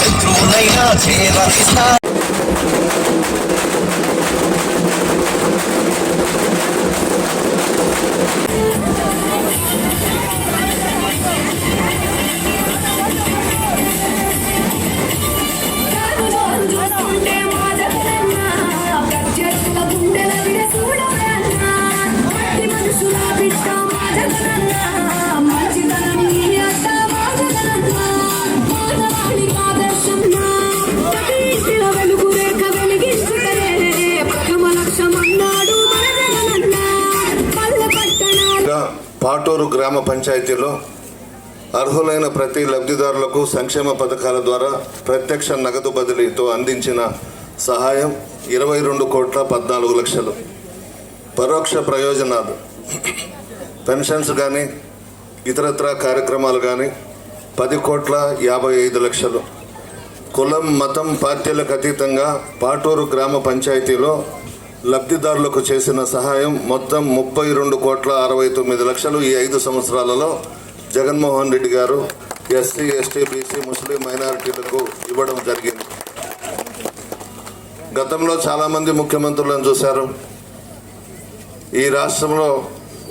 శత్రువునైనా చేరస్తా పాటూరు గ్రామ పంచాయతీలో అర్హులైన ప్రతి లబ్ధిదారులకు సంక్షేమ పథకాల ద్వారా ప్రత్యక్ష నగదు బదిలీతో అందించిన సహాయం ఇరవై రెండు కోట్ల పద్నాలుగు లక్షలు. పరోక్ష ప్రయోజనాలు. పెన్షన్స్ కానీ ఇతరత్ర కార్యక్రమాలు కానీ పది కోట్ల యాభై ఐదు లక్షలు. కులం మతం పార్టీలకు అతీతంగా పాటూరు గ్రామ పంచాయతీలో లబ్ధిదారులకు చేసిన సహాయం మొత్తం ముప్పై రెండు కోట్ల అరవై తొమ్మిది లక్షలు ఈ ఐదు సంవత్సరాలలో జగన్మోహన్ రెడ్డి గారు ఎస్సీ ఎస్టీ బీసీ ముస్లిం మైనారిటీలకు ఇవ్వడం జరిగింది. గతంలో చాలామంది ముఖ్యమంత్రులను చూశారు. ఈ రాష్ట్రంలో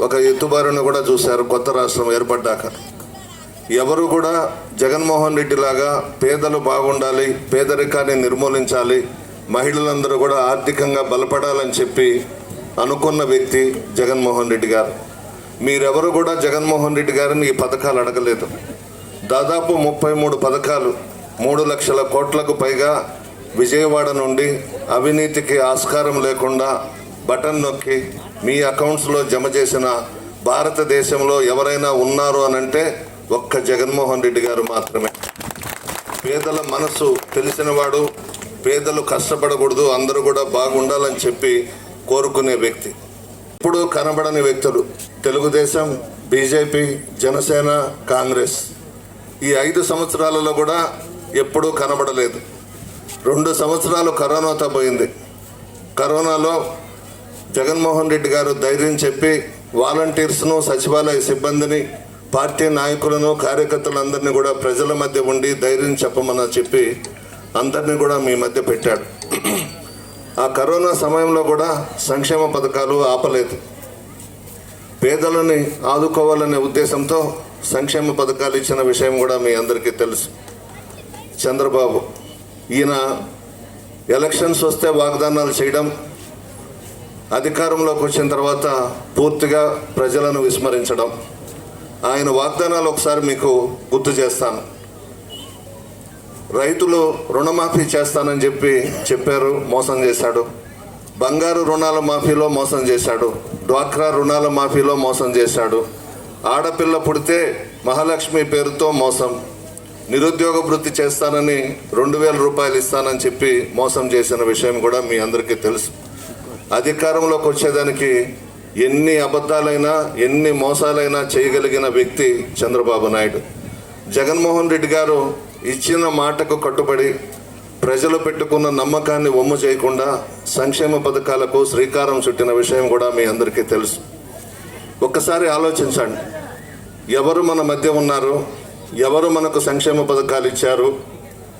ఒక ఎత్తుబారును కూడా చూశారు కొత్త రాష్ట్రం ఏర్పడ్డాక. ఎవరు కూడా జగన్మోహన్ రెడ్డి లాగా పేదలు బాగుండాలి పేదరికాన్ని నిర్మూలించాలి మహిళలందరూ కూడా ఆర్థికంగా బలపడాలని చెప్పి అనుకున్న వ్యక్తి జగన్మోహన్ రెడ్డి గారు. మీరెవరు కూడా జగన్మోహన్ రెడ్డి గారిని ఈ పథకాలు అడగలేదు. దాదాపు ముప్పై మూడు పథకాలు మూడు లక్షల కోట్లకు పైగా విజయవాడ నుండి అవినీతికి ఆస్కారం లేకుండా బటన్ నొక్కి మీ అకౌంట్స్లో జమ చేసిన భారతదేశంలో ఎవరైనా ఉన్నారు అనంటే ఒక్క జగన్మోహన్ రెడ్డి గారు మాత్రమే. పేదల మనసు తెలిసినవాడు పేదలు కష్టపడకూడదు అందరూ కూడా బాగుండాలని చెప్పి కోరుకునే వ్యక్తి. ఇప్పుడు కనబడని వ్యక్తులు. Telugudesam BJP Janasena Congress. ఈ ఐదు సంవత్సరాలలో కూడా ఎప్పుడూ కనబడలేదు. రెండు సంవత్సరాలు కరోనాతో పోయింది. కరోనాలో జగన్మోహన్ రెడ్డి గారు ధైర్యం చెప్పి వాలంటీర్స్ను సచివాలయ సిబ్బందిని పార్టీ నాయకులను కార్యకర్తలందరినీ కూడా ప్రజల మధ్య ఉండి ధైర్యం చెప్పమని చెప్పి అందరినీ కూడా మీ మధ్య పెట్టాడు. ఆ కరోనా సమయంలో కూడా సంక్షేమ పథకాలు ఆపలేదు. పేదలని ఆదుకోవాలనే ఉద్దేశంతో సంక్షేమ పథకాలు ఇచ్చిన విషయం కూడా మీ అందరికీ తెలుసు. చంద్రబాబు ఈయన ఎలక్షన్స్ వస్తే వాగ్దానాలు చేయడం అధికారంలోకి వచ్చిన తర్వాత పూర్తిగా ప్రజలను విస్మరించడం. ఆయన వాగ్దానాలు ఒకసారి మీకు గుర్తు చేస్తాను. రైతులు రుణమాఫీ చేస్తానని చెప్పి చెప్పారు మోసం చేశాడు. బంగారు రుణాల మాఫీలో మోసం చేశాడు. డ్వాక్రా రుణాల మాఫీలో మోసం చేశాడు. ఆడపిల్ల పుడితే మహాలక్ష్మి పేరుతో మోసం. నిరుద్యోగ వృత్తి చేస్తానని రెండు వేల రూపాయలు ఇస్తానని చెప్పి మోసం చేసిన విషయం కూడా మీ అందరికీ తెలుసు. అధికారంలోకి వచ్చేదానికి ఎన్ని అబద్ధాలైనా ఎన్ని మోసాలైనా చేయగలిగిన వ్యక్తి చంద్రబాబు నాయుడు. జగన్మోహన్ రెడ్డి గారు ఇచ్చిన మాటకు కట్టుబడి ప్రజలు పెట్టుకున్న నమ్మకాన్ని ఒమ్ము చేయకుండా సంక్షేమ పథకాలకు శ్రీకారం చుట్టిన విషయం కూడా మీ అందరికీ తెలుసు. ఒక్కసారి ఆలోచించండి. ఎవరు మన మధ్య ఉన్నారు? ఎవరు మనకు సంక్షేమ పథకాలు ఇచ్చారు?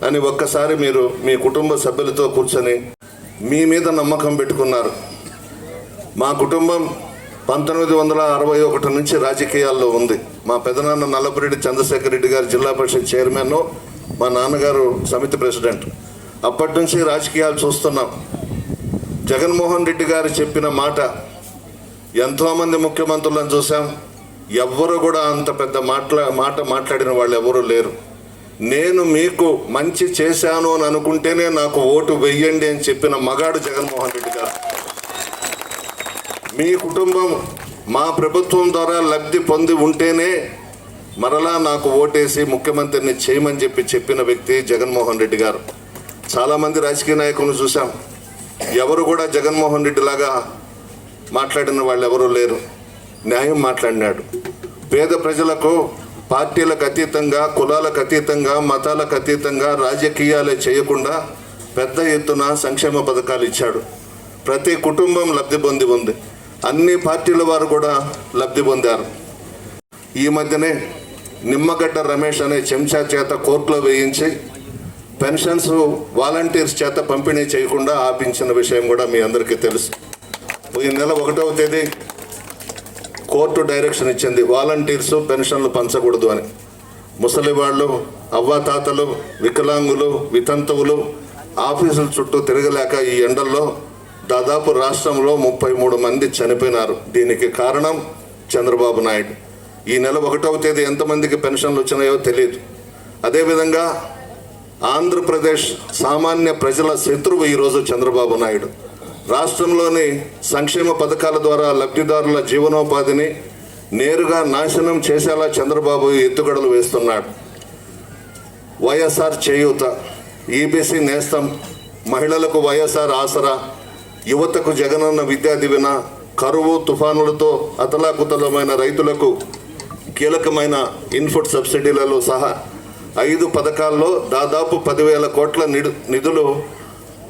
అని ఒక్కసారి మీరు మీ కుటుంబ సభ్యులతో కూర్చొని మీ మీద నమ్మకం పెట్టుకున్నారు. మా కుటుంబం పంతొమ్మిది వందల అరవై ఒకటి నుంచి రాజకీయాల్లో ఉంది. మా పెదనాన్న నల్లపురెడ్డి చంద్రశేఖర్ రెడ్డి గారు జిల్లా పరిషత్ చైర్మన్ మా నాన్నగారు సమితి ప్రెసిడెంట్. అప్పటి నుంచి రాజకీయాలు చూస్తున్నాం. జగన్మోహన్ రెడ్డి గారు చెప్పిన మాట ఎంతోమంది ముఖ్యమంత్రులను చూసాం ఎవ్వరు కూడా అంత పెద్ద మాట్లా మాట మాట్లాడిన వాళ్ళు ఎవరూ లేరు. నేను మీకు మంచి చేశాను అని అనుకుంటేనే నాకు ఓటు వెయ్యండి అని చెప్పిన మగాడు జగన్మోహన్ రెడ్డి గారు. మీ కుటుంబం మా ప్రభుత్వం ద్వారా లబ్ధి పొంది ఉంటేనే మరలా నాకు ఓటేసి ముఖ్యమంత్రిని చేయమని చెప్పి చెప్పిన వ్యక్తి జగన్మోహన్ రెడ్డి గారు. చాలామంది రాజకీయ నాయకులను చూసాం ఎవరు కూడా జగన్మోహన్ రెడ్డి లాగా మాట్లాడిన వాళ్ళు ఎవరూ లేరు. న్యాయం మాట్లాడినాడు. పేద ప్రజలకు పార్టీలకు అతీతంగా కులాలకు అతీతంగా మతాలకు అతీతంగా రాజకీయాలే చేయకుండా పెద్ద ఎత్తున సంక్షేమ పథకాలు ఇచ్చాడు. ప్రతి కుటుంబం లబ్ధి పొంది ఉంది. అన్ని పార్టీల వారు కూడా లబ్ధి పొందారు. ఈ మధ్యనే నిమ్మగడ్డ రమేష్ అనే చెంచా చేత కోర్టులో వేయించి పెన్షన్స్ వాలంటీర్స్ చేత పంపిణీ చేయకుండా ఆపించిన విషయం కూడా మీ అందరికీ తెలుసు. ఈ నెల ఒకటవ తేదీ కోర్టు డైరెక్షన్ ఇచ్చింది వాలంటీర్స్ పెన్షన్లు పంచకూడదు అని. ముసలి వాళ్ళు అవ్వాతాతలు వికలాంగులు వితంతువులు ఆఫీసుల చుట్టూ తిరగలేక ఈ ఎండల్లో దాదాపు రాష్ట్రంలో ముప్పై మూడు మంది చనిపోయినారు. దీనికి కారణం చంద్రబాబు నాయుడు. ఈ నెల ఒకటవ తేదీ ఎంతమందికి పెన్షన్లు వచ్చినాయో తెలియదు అదేవిధంగా ఆంధ్రప్రదేశ్ సామాన్య ప్రజల శత్రువు ఈరోజు చంద్రబాబు నాయుడు. రాష్ట్రంలోని సంక్షేమ పథకాల ద్వారా లబ్ధిదారుల జీవనోపాధిని నేరుగా నాశనం చేసేలా చంద్రబాబు ఎత్తుగడలు వేస్తున్నాడు. వైఎస్ఆర్ చేయూత ఈబీసీ నేస్తం మహిళలకు వైఎస్ఆర్ ఆసరా యువతకు జగనన్న విద్యా దివిన కరువు తుఫానులతో అతలాకుతలమైన రైతులకు కీలకమైన ఇన్పుట్ సబ్సిడీలలో సహా ఐదు పథకాల్లో దాదాపు పదివేల కోట్ల నిడు- నిధులు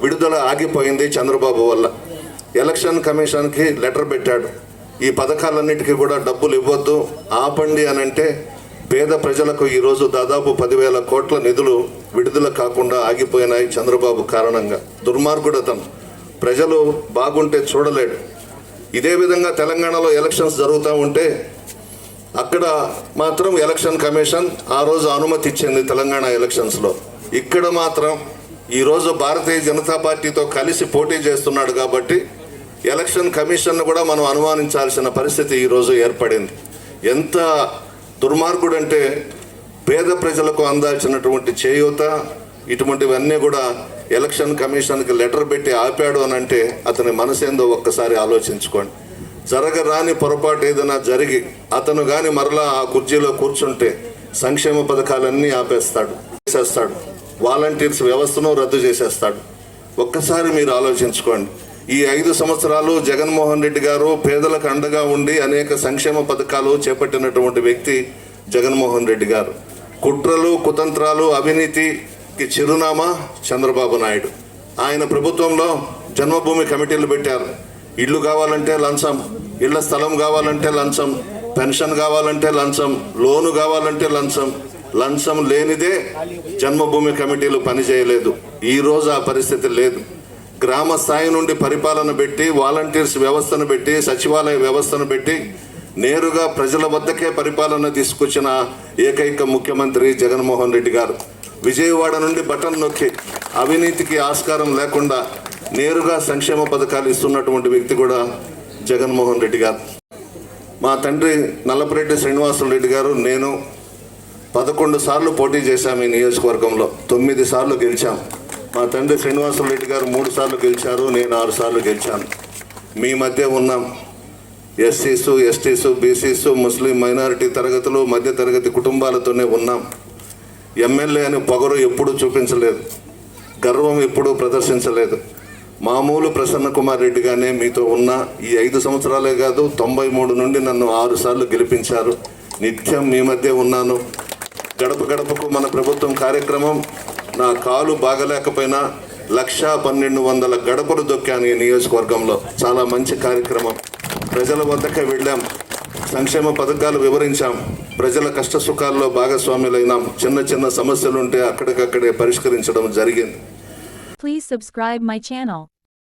విడుదల ఆగిపోయింది చంద్రబాబు వల్ల. ఎలక్షన్ కమిషన్కి లెటర్ పెట్టాడు. ఈ పథకాలన్నిటికీ కూడా డబ్బులు ఇవ్వద్దు ఆపండి అని అంటే పేద ప్రజలకు ఈరోజు దాదాపు పదివేల కోట్ల నిధులు విడుదల కాకుండా ఆగిపోయినాయి చంద్రబాబు కారణంగా. దుర్మార్గుడు అతను ప్రజలు బాగుంటే చూడలేడు. ఇదే విధంగా తెలంగాణలో ఎలక్షన్స్ జరుగుతూ ఉంటే అక్కడ మాత్రం ఎలక్షన్ కమిషన్ ఆ రోజు అనుమతి ఇచ్చింది తెలంగాణ ఎలక్షన్స్లో ఇక్కడ మాత్రం ఈరోజు భారతీయ జనతా పార్టీతో కలిసి పోటీ చేస్తున్నాడు కాబట్టి ఎలక్షన్ కమిషన్ను కూడా మనం అనుమానించాల్సిన పరిస్థితి ఈరోజు ఏర్పడింది. ఎంత దుర్మార్గుడు అంటే పేద ప్రజలకు అందాల్సినటువంటి చేయూత ఇటువంటివన్నీ కూడా ఎలక్షన్ కమిషన్కి లెటర్ పెట్టి ఆపాడు అని అంటే అతని మనసేందో ఒక్కసారి ఆలోచించుకోండి. జరగరాని పొరపాటు ఏదైనా జరిగి అతను కానీ మరలా ఆ కుర్చీలో కూర్చుంటే సంక్షేమ పథకాలన్నీ ఆపేస్తాడు చేసేస్తాడు. వాలంటీర్స్ వ్యవస్థను రద్దు చేసేస్తాడు. ఒక్కసారి మీరు ఆలోచించుకోండి. ఈ ఐదు సంవత్సరాలు జగన్మోహన్ రెడ్డి గారు పేదలకు అండగా ఉండి అనేక సంక్షేమ పథకాలు చేపట్టినటువంటి వ్యక్తి జగన్మోహన్ రెడ్డి గారు. కుట్రలు కుతంత్రాలు అవినీతికి చిరునామా చంద్రబాబు నాయుడు. ఆయన ప్రభుత్వంలో జన్మభూమి కమిటీలు పెట్టారు. ఇల్లు కావాలంటే లంచం ఇళ్ళ స్థలం కావాలంటే లంచం పెన్షన్ కావాలంటే లంచం లోను కావాలంటే లంచం. లంచం లేనిదే జన్మభూమి కమిటీలు పనిచేయలేదు. ఈ రోజు ఆ పరిస్థితి లేదు. గ్రామ స్థాయి నుండి పరిపాలన పెట్టి వాలంటీర్స్ వ్యవస్థను పెట్టి సచివాలయ వ్యవస్థను పెట్టి నేరుగా ప్రజల వద్దకే పరిపాలన తీసుకొచ్చిన ఏకైక ముఖ్యమంత్రి జగన్మోహన్ రెడ్డి గారు. విజయవాడ నుండి బటన్ నొక్కి అవినీతికి ఆస్కారం లేకుండా నేరుగా సంక్షేమ పథకాలు ఇస్తున్నటువంటి వ్యక్తి కూడా జగన్మోహన్ రెడ్డి గారు. మా తండ్రి నల్లపరెడ్డి శ్రీనివాసులు రెడ్డి గారు నేను పదకొండు సార్లు పోటీ చేశాము ఈ నియోజకవర్గంలో. తొమ్మిది సార్లు గెలిచాం. మా తండ్రి శ్రీనివాసులు రెడ్డి గారు మూడు సార్లు గెలిచారు నేను ఆరు సార్లు గెలిచాను. మీ మధ్య ఉన్నాం ఎస్సీసు ఎస్టీసు బీసీసు ముస్లిం మైనారిటీ తరగతులు మధ్య తరగతి కుటుంబాలతోనే ఉన్నాం. ఎమ్మెల్యే అని పొగరు ఎప్పుడూ చూపించలేదు. గర్వం ఎప్పుడూ ప్రదర్శించలేదు. మామూలు ప్రసన్న కుమార్ రెడ్డిగానే మీతో ఉన్న ఈ ఐదు సంవత్సరాలే కాదు తొంభై మూడు నుండి నన్ను ఆరు సార్లు గెలిపించారు. నిత్యం మీ మధ్య ఉన్నాను. గడప గడపకు మన ప్రభుత్వం కార్యక్రమం నా కాలు బాగలేకపోయినా లక్షా పన్నెండు వందల గడపలు దొక్కాను ఈ నియోజకవర్గంలో. చాలా మంచి కార్యక్రమం. ప్రజల వద్దకే వెళ్ళాం. సంక్షేమ పథకాలు వివరించాం. ప్రజల కష్ట సుఖాల్లో భాగస్వాములైనాం. చిన్న చిన్న సమస్యలుంటే అక్కడికక్కడే పరిష్కరించడం జరిగింది. Please subscribe my channel